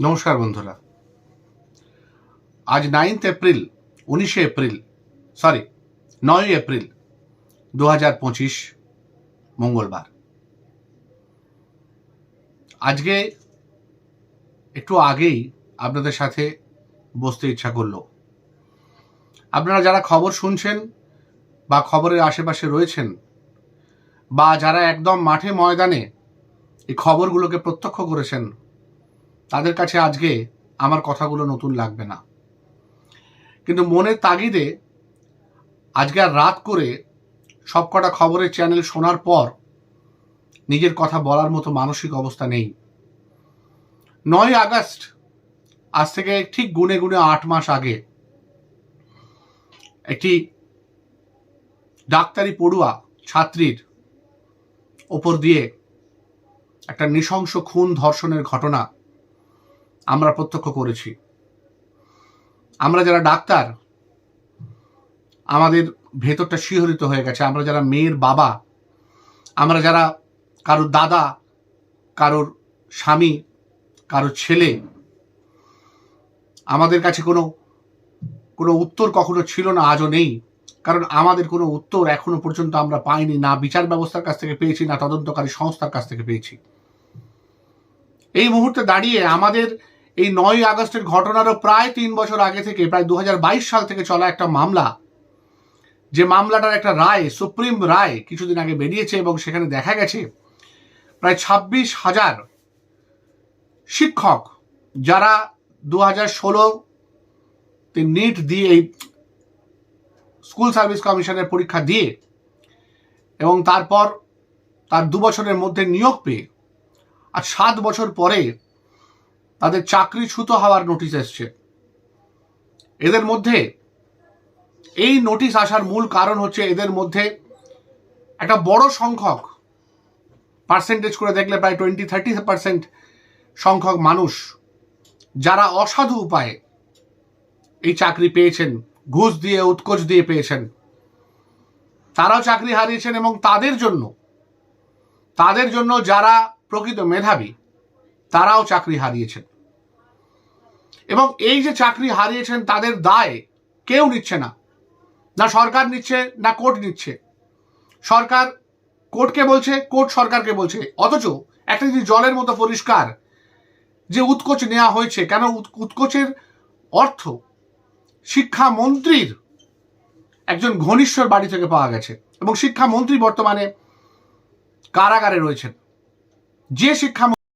নমস্কার বন্ধুরা। আজ নাইন্থ এপ্রিল উনিশে এপ্রিল সরি নয় এপ্রিল দু পঁচিশ, মঙ্গলবার। আজকে একটু আগেই আপনাদের সাথে বসতে ইচ্ছা করল। আপনারা যারা খবর শুনছেন বা খবরের আশেপাশে রয়েছেন বা যারা একদম মাঠে ময়দানে এই খবরগুলোকে প্রত্যক্ষ করেছেন তাদের কাছে আজকে আমার কথাগুলো নতুন লাগবে না। কিন্তু মনের তাগিদে আজকে আর রাত করে সবকটা খবরের চ্যানেল শোনার পর নিজের কথা বলার মতো মানসিক অবস্থা নেই। নয় আগস্ট, আজ থেকে ঠিক গুনে গুনে আট মাস আগে একটি ডাক্তারি পড়ুয়া ছাত্রীর ওপর দিয়ে একটা নৃশংস খুন ধর্ষণের ঘটনা আমরা প্রত্যক্ষ করেছি। আমরা যারা ডাক্তার, আমাদের ভেতরটা শিহরিত হয়ে গেছে। আমরা যারা মেয়ের বাবা, আমরা যারা কারোর দাদা, কারোর স্বামী, কারোর ছেলে, আমাদের কাছে কোনো কোনো উত্তর কখনো ছিল না, আজও নেই। কারণ আমাদের কোনো উত্তর এখনও পর্যন্ত আমরা পাইনি, না বিচার ব্যবস্থার কাছ থেকে পেয়েছি, না তদন্তকারী সংস্থার কাছ থেকে পেয়েছি। এই মুহূর্তে দাঁড়িয়ে আমাদের এই নয় আগস্টের ঘটনারও প্রায় তিন বছর আগে থেকে, প্রায় দু হাজার বাইশ সাল থেকে চলা একটা মামলা। যে মামলাটার একটা রায়, সুপ্রিম রায়, কিছুদিন আগে বেরিয়েছে এবং সেখানে দেখা গেছে, প্রায় ছাব্বিশ হাজার শিক্ষক যারা দু হাজার ষোলোতে নিট দিয়ে স্কুল সার্ভিস কমিশনের পরীক্ষা দিয়ে এবং তারপর তার দু বছরের মধ্যে নিয়োগ পেয়ে, আর সাত বছর পরে তাদের চাকরিচ্যুত হওয়ার নোটিশ এসছে। এদের মধ্যে এই নোটিশ আসার মূল কারণ হচ্ছে এদের মধ্যে একটা বড় সংখ্যক পার্সেন্টেজ করে দেখলে প্রায় টোয়েন্টি থার্টি পার্সেন্ট সংখ্যক মানুষ যারা অসাধু উপায়ে এই চাকরি পেয়েছেন, ঘুষ দিয়ে, উৎকোচ দিয়ে পেয়েছেন। তারাও চাকরি হারিয়েছেন এবং তাদের জন্য তাদের জন্য যারা প্রকৃত মেধাবী তারাও চাকরি হারিয়েছেন। এবং এই যে চাকরি হারিয়েছেন, তাদের দায় কেউ নিচ্ছে না। না সরকার নিচ্ছে, না কোর্ট নিচ্ছে। সরকার কোর্টকে বলছে, কোর্ট সরকারকে বলছে। অথচ একটা যদি জলের মতো পরিষ্কার যে উৎকোচ নেওয়া হয়েছে, কেন উৎকোচের অর্থ শিক্ষামন্ত্রীর একজন ঘনিষ্ঠর বাড়ি থেকে পাওয়া গেছে। এবং শিক্ষামন্ত্রী বর্তমানে কারাগারে রয়েছেন। যে শিক্ষা